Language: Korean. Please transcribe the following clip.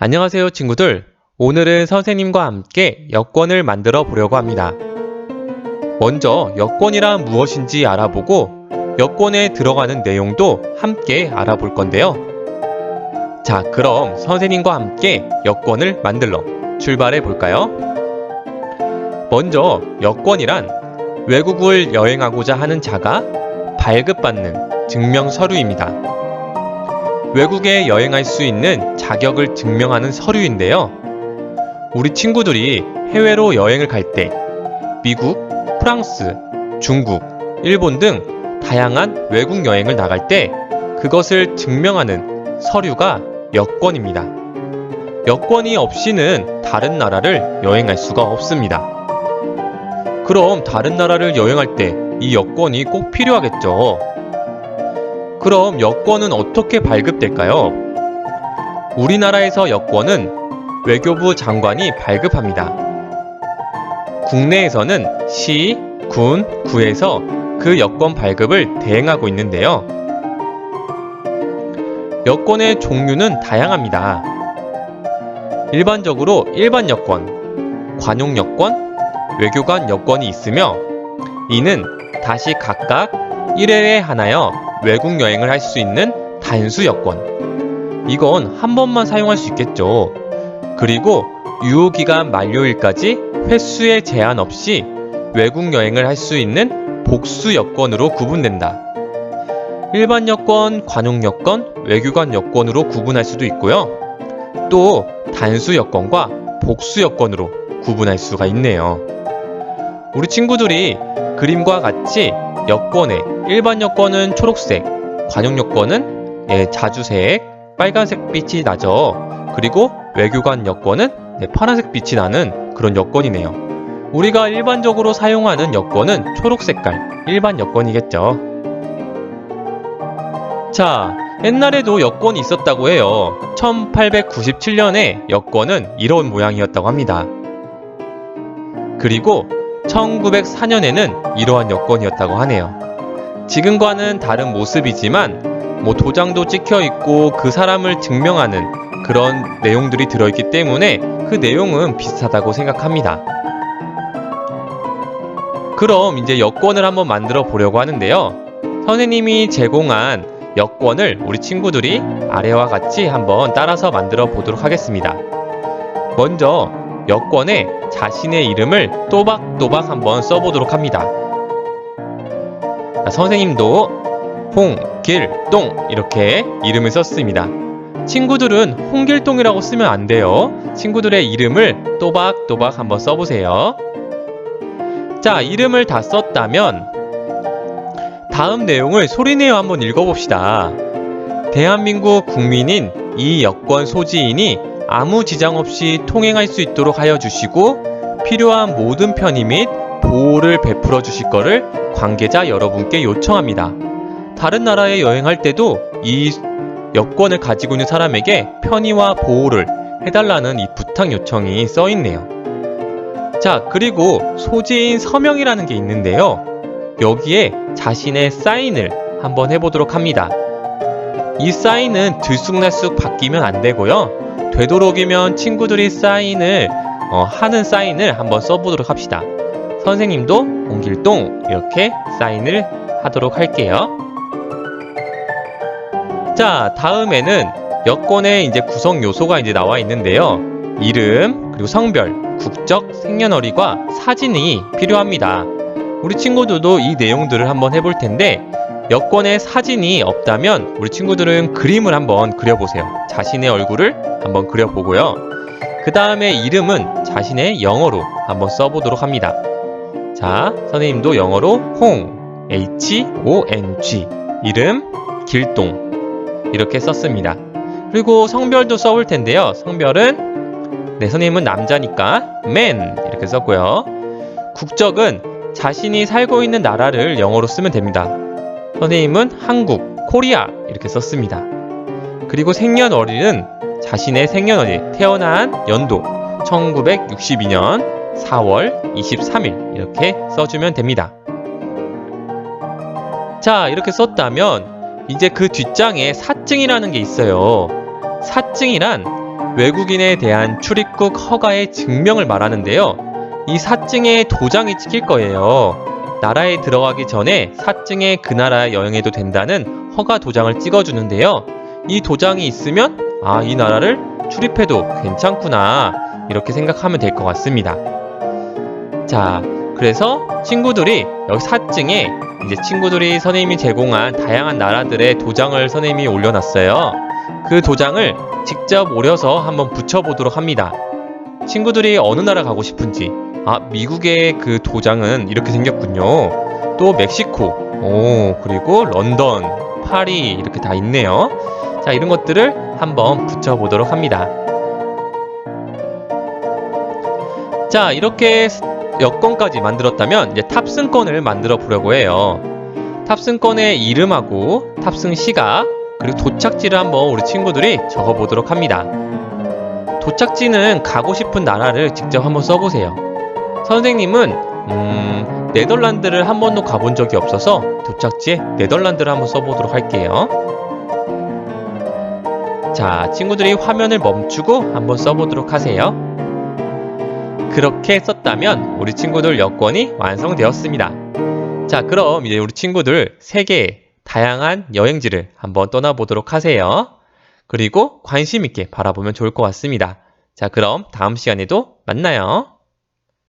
안녕하세요, 친구들. 오늘은 선생님과 함께 여권을 만들어 보려고 합니다. 먼저 여권이란 무엇인지 알아보고 여권에 들어가는 내용도 함께 알아볼 건데요. 자, 그럼 선생님과 함께 여권을 만들러 출발해 볼까요? 먼저 여권이란 외국을 여행하고자 하는 자가 발급받는 증명 서류입니다. 외국에 여행할 수 있는 자격을 증명하는 서류인데요. 우리 친구들이 해외로 여행을 갈 때 미국, 프랑스, 중국, 일본 등 다양한 외국 여행을 나갈 때 그것을 증명하는 서류가 여권입니다. 여권이 없이는 다른 나라를 여행할 수가 없습니다. 그럼 다른 나라를 여행할 때 이 여권이 꼭 필요하겠죠. 그럼 여권은 어떻게 발급될까요? 우리나라에서 여권은 외교부 장관이 발급합니다. 국내에서는 시, 군, 구에서 그 여권 발급을 대행하고 있는데요. 여권의 종류는 다양합니다. 일반적으로 일반 여권, 관용 여권, 외교관 여권이 있으며 이는 다시 각각 1회에 하나여 외국 여행을 할 수 있는 단수 여권. 이건 한 번만 사용할 수 있겠죠. 그리고 유효기간 만료일까지 횟수에 제한 없이 외국 여행을 할 수 있는 복수 여권으로 구분된다. 일반 여권, 관용 여권, 외교관 여권으로 구분할 수도 있고요. 또 단수 여권과 복수 여권으로 구분할 수가 있네요. 우리 친구들이 그림과 같이 여권에 일반 여권은 초록색, 관용 여권은 예, 자주색, 빨간색 빛이 나죠. 그리고 외교관 여권은 네, 파란색 빛이 나는 그런 여권이네요. 우리가 일반적으로 사용하는 여권은 초록 색깔, 일반 여권이겠죠. 자, 옛날에도 여권이 있었다고 해요. 1897년에 여권은 이런 모양이었다고 합니다. 그리고 1904년에는 이러한 여권이었다고 하네요. 지금과는 다른 모습이지만 뭐 도장도 찍혀 있고 그 사람을 증명하는 그런 내용들이 들어있기 때문에 그 내용은 비슷하다고 생각합니다. 그럼 이제 여권을 한번 만들어 보려고 하는데요. 선생님이 제공한 여권을 우리 친구들이 아래와 같이 한번 따라서 만들어 보도록 하겠습니다. 먼저 여권에 자신의 이름을 또박또박 한번 써보도록 합니다. 자, 선생님도 홍길동 이렇게 이름을 썼습니다. 친구들은 홍길동이라고 쓰면 안 돼요. 친구들의 이름을 또박또박 한번 써보세요. 자, 이름을 다 썼다면 다음 내용을 소리내어 한번 읽어봅시다. 대한민국 국민인 이 여권 소지인이 아무 지장 없이 통행할 수 있도록 하여 주시고 필요한 모든 편의 및 보호를 베풀어 주실 것을 관계자 여러분께 요청합니다. 다른 나라에 여행할 때도 이 여권을 가지고 있는 사람에게 편의와 보호를 해달라는 이 부탁 요청이 써 있네요. 자, 그리고 소지인 서명이라는 게 있는데요. 여기에 자신의 사인을 한번 해보도록 합니다. 이 사인은 들쑥날쑥 바뀌면 안 되고요. 되도록이면 친구들이 사인을 어, 하는 사인을 한번 써보도록 합시다. 선생님도 홍길동 이렇게 사인을 하도록 할게요. 자, 다음에는 여권의 이제 구성 요소가 이제 나와 있는데요. 이름, 그리고 성별, 국적, 생년월일과 사진이 필요합니다. 우리 친구들도 이 내용들을 한번 해볼 텐데 여권에 사진이 없다면 우리 친구들은 그림을 한번 그려보세요. 자신의 얼굴을 한번 그려보고요. 그 다음에 이름은 자신의 영어로 한번 써보도록 합니다. 자, 선생님도 영어로 홍, H-O-N-G, 이름, 길동, 이렇게 썼습니다. 그리고 성별도 써볼 텐데요. 성별은, 네, 선생님은 남자니까 man, 이렇게 썼고요. 국적은 자신이 살고 있는 나라를 영어로 쓰면 됩니다. 선생님은 한국, 코리아, 이렇게 썼습니다. 그리고 생년월일은 자신의 생년월일, 태어난 연도, 1962년 4월 23일 이렇게 써주면 됩니다. 자, 이렇게 썼다면 이제 그 뒷장에 사증이라는 게 있어요. 사증이란 외국인에 대한 출입국 허가의 증명을 말하는데요. 이 사증에 도장이 찍힐 거예요. 나라에 들어가기 전에 사증에 그 나라 여행해도 된다는 허가 도장을 찍어주는데요. 이 도장이 있으면 아, 이 나라를 출입해도 괜찮구나. 이렇게 생각하면 될 것 같습니다. 자, 그래서 친구들이 여기 사증에 이제 친구들이 선생님이 제공한 다양한 나라들의 도장을 선생님이 올려놨어요. 그 도장을 직접 오려서 한번 붙여보도록 합니다. 친구들이 어느 나라 가고 싶은지, 아, 미국의 그 도장은 이렇게 생겼군요. 또 멕시코, 오, 그리고 런던, 파리 이렇게 다 있네요. 자, 이런 것들을 한번 붙여보도록 합니다. 자, 이렇게 여권까지 만들었다면 이제 탑승권을 만들어 보려고 해요. 탑승권의 이름하고 탑승 시각 그리고 도착지를 한번 우리 친구들이 적어 보도록 합니다. 도착지는 가고 싶은 나라를 직접 한번 써보세요. 선생님은 음, 네덜란드를 한 번도 가본 적이 없어서 도착지에 네덜란드를 한번 써보도록 할게요. 자, 친구들이 화면을 멈추고 한번 써보도록 하세요. 그렇게 썼다면 우리 친구들 여권이 완성되었습니다. 자, 그럼 이제 우리 친구들 세계의 다양한 여행지를 한번 떠나보도록 하세요. 그리고 관심 있게 바라보면 좋을 것 같습니다. 자, 그럼 다음 시간에도 만나요.